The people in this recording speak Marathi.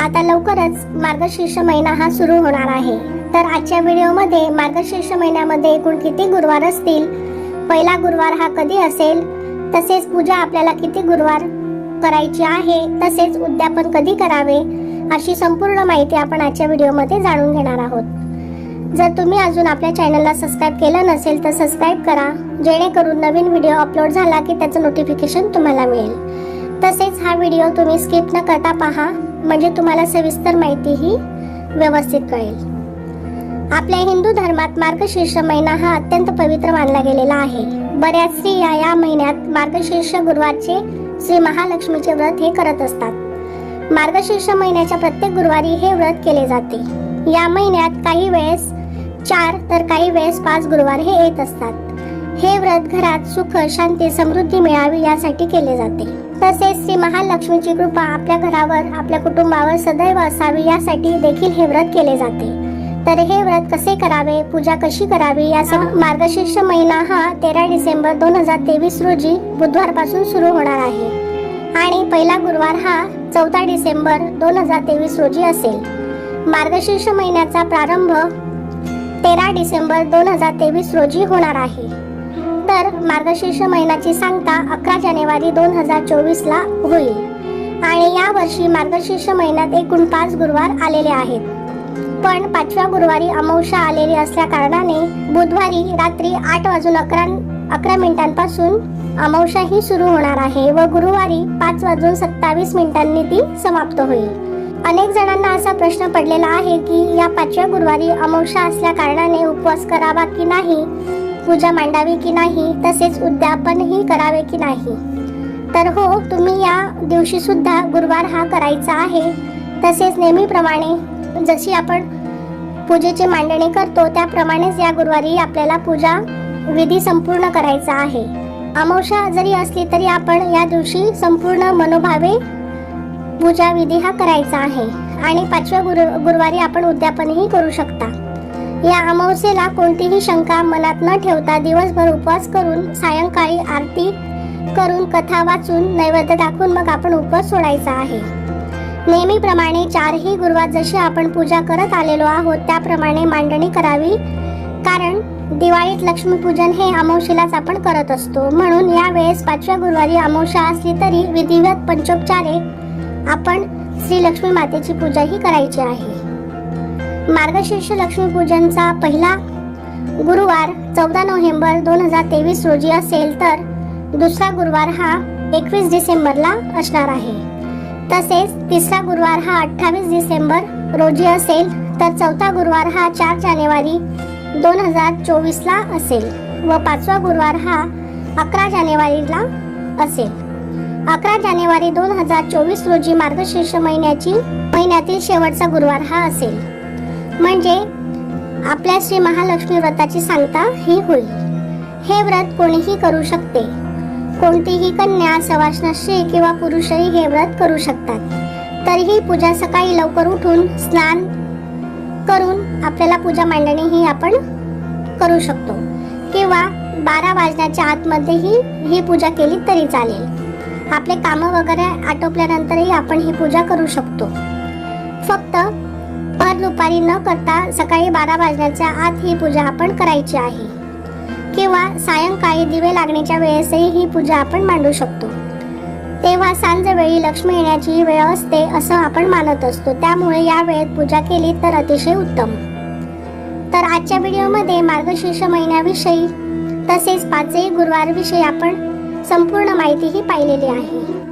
आता लवकरच मार्गशीर्ष महिना हा सुरू होणार आहे. तर आजच्या व्हिडिओमध्ये मार्गशीर्ष महिन्यामध्ये एकूण किती गुरुवार असतील? पहिला गुरुवार हा कधी असेल? तसेच पूजा आपल्याला किती गुरुवार करायची आहे? तसेच उद्यापन कधी करावे? अशी संपूर्ण माहिती आपण आजच्या व्हिडिओमध्ये जाणून घेणार आहोत. जर तुम्ही अजून आपल्या चॅनलला सबस्क्राईब केलं नसेल तर सबस्क्राईब करा जेणेकरून नवीन व्हिडिओ अपलोड झाला की त्याचं नोटिफिकेशन तुम्हाला मिळेल. तसेच हा व्हिडिओ तुम्ही स्किप न करता पहा. म्हणजे तुम्हाला सविस्तर माहितीही व्यवस्थित कळेल. आपल्या हिंदू धर्मात मार्गशीर्ष महिना हा अत्यंत पवित्र मानला गेलेला आहे. बऱ्याच स्त्रिया या महिन्यात मार्गशीर्ष गुरुवारचे श्री महालक्ष्मीचे व्रत हे करत असतात. मार्गशीर्ष महिन्याच्या प्रत्येक गुरुवारी हे व्रत केले जाते. या महिन्यात काही वेळेस चार तर काही वेळेस पाच गुरुवार हे येत असतात. हे व्रत घरात सुख शांती समृद्धी मिळावी यासाठी केले जाते. तसेच श्री महालक्ष्मीची कृपा आपल्या घरावर आपल्या कुटुंबावर सदैव असावी यासाठी देखील हे व्रत केले जाते. तर हे व्रत कसे करावे पूजा कशी करावी या मार्गशीर्ष महिना हा तेरा डिसेंबर दोन हजार तेवीस रोजी बुधवारपासून सुरू होणार आहे. आणि पहिला गुरुवार हा चौदा डिसेंबर दोन हजार तेवीस रोजी असेल. मार्गशीर्ष महिन्याचा प्रारंभ तेरा डिसेंबर दोन हजार तेवीस रोजी होणार आहे. तर मार्गशीर्ष महिन्याची सांगता अकरा जानेवारी दोन हजार चोवीस ला होईल. आणि या वर्षी मार्गशीर्ष महिन्यात एकूण पाच गुरुवार आलेले आहेत. पण पाचव्या गुरुवारी अमावस्या आलेली असल्या कारणाने बुधवारी रात्री आठ वाजून अकरा अकरा मिनिटांपासून अमावस्या ही सुरू होणार आहे व गुरुवारी पाच वाजून सत्तावीस मिनिटांनी ती समाप्त होईल. अनेक जणांना असा प्रश्न पडलेला आहे की या पाचव्या गुरुवारी अमावस्या असल्या कारणाने उपवास करावा की नाही? पूजा मांडावी की नाही तसेच उद्यापनही करावे की नाही. तर हो तुम्ही या दिवशी सुद्धा गुरुवार हा करायचा आहे. तसेच नेहमीप्रमाणे जशी आपण पूजेची मांडणी करतो त्याप्रमाणेच या गुरुवारी आपल्याला पूजा विधी संपूर्ण करायचा आहे. अमावस्या जरी असली तरी आपण या दिवशी संपूर्ण मनोभावे पूजा विधी हा करायचा आहे. आणि पाचव्या गुरु गुरुवारी आपण उद्यापनही करू शकता. या अमावस्येला कोणतीही शंका मनात न ठेवता दिवसभर उपवास करून सायंकाळी आरती करून कथा वाचून नैवेद्य दाखवून मग आपण उपवास सोडायचा आहे. नेहमीप्रमाणे चारही गुरुवार जशी आपण पूजा करत आलेलो आहोत त्याप्रमाणे मांडणी करावी. कारण दिवाळीत लक्ष्मीपूजन हे अमावशीलाच आपण करत असतो. म्हणून यावेळेस पाचव्या गुरुवारी अमावशा असली तरी विधिवत पंचोपचारे आपण श्री लक्ष्मी मातेची पूजाही करायची आहे. मार्गशीर्ष लक्ष्मीपूजनचा पहिला गुरुवार चौदा नोव्हेंबर दोन हजार तेवीस रोजी असेल तर दुसरा गुरुवार हा एकवीस डिसेंबरला असणार आहे. तसेच तिसरा गुरुवार हा अठ्ठावीस डिसेंबर रोजी असेल तर चौथा गुरुवार हा चार जानेवारी दोन हजार चोवीसला असेल व पाचवा गुरुवार हा अकरा जानेवारीला असेल. अकरा जानेवारी दोन हजार चोवीस रोजी मार्गशीर्ष महिन्याची महिन्यातील शेवटचा गुरुवार हा असेल. म्हणजे आपल्या श्री महालक्ष्मी व्रताची सांगता ही होईल. हे व्रत कोणीही करू शकते. कोणतीही कन्या सवाष्ण स्त्री किंवा पुरुषही हे व्रत करू शकतात. तरीही पूजा सकाळी लवकर उठून स्नान करून आपल्याला पूजा मांडणी ही आपण करू शकतो. किंवा बारा वाजण्याच्या आतमध्येही ही पूजा केली तरी चालेल. आपले कामं वगैरे आटोपल्यानंतरही आपण ही पूजा करू शकतो. फक्त दुपारी न करता सकाळी बारा वाजण्याच्या आत ही पूजा आपण करायची आहे. किंवा सायंकाळी दिवे लागण्याच्या वेळेसही ही पूजा आपण मांडू शकतो. तेव्हा सांजवेळी लक्ष्मी येण्याची वेळ असते असं आपण मानत असतो. त्यामुळे या वेळेत पूजा केली तर अतिशय उत्तम. तर आजच्या व्हिडिओमध्ये मार्गशीर्ष महिन्याविषयी तसेच पाचही गुरुवारविषयी आपण संपूर्ण माहितीही पाहिलेली आहे.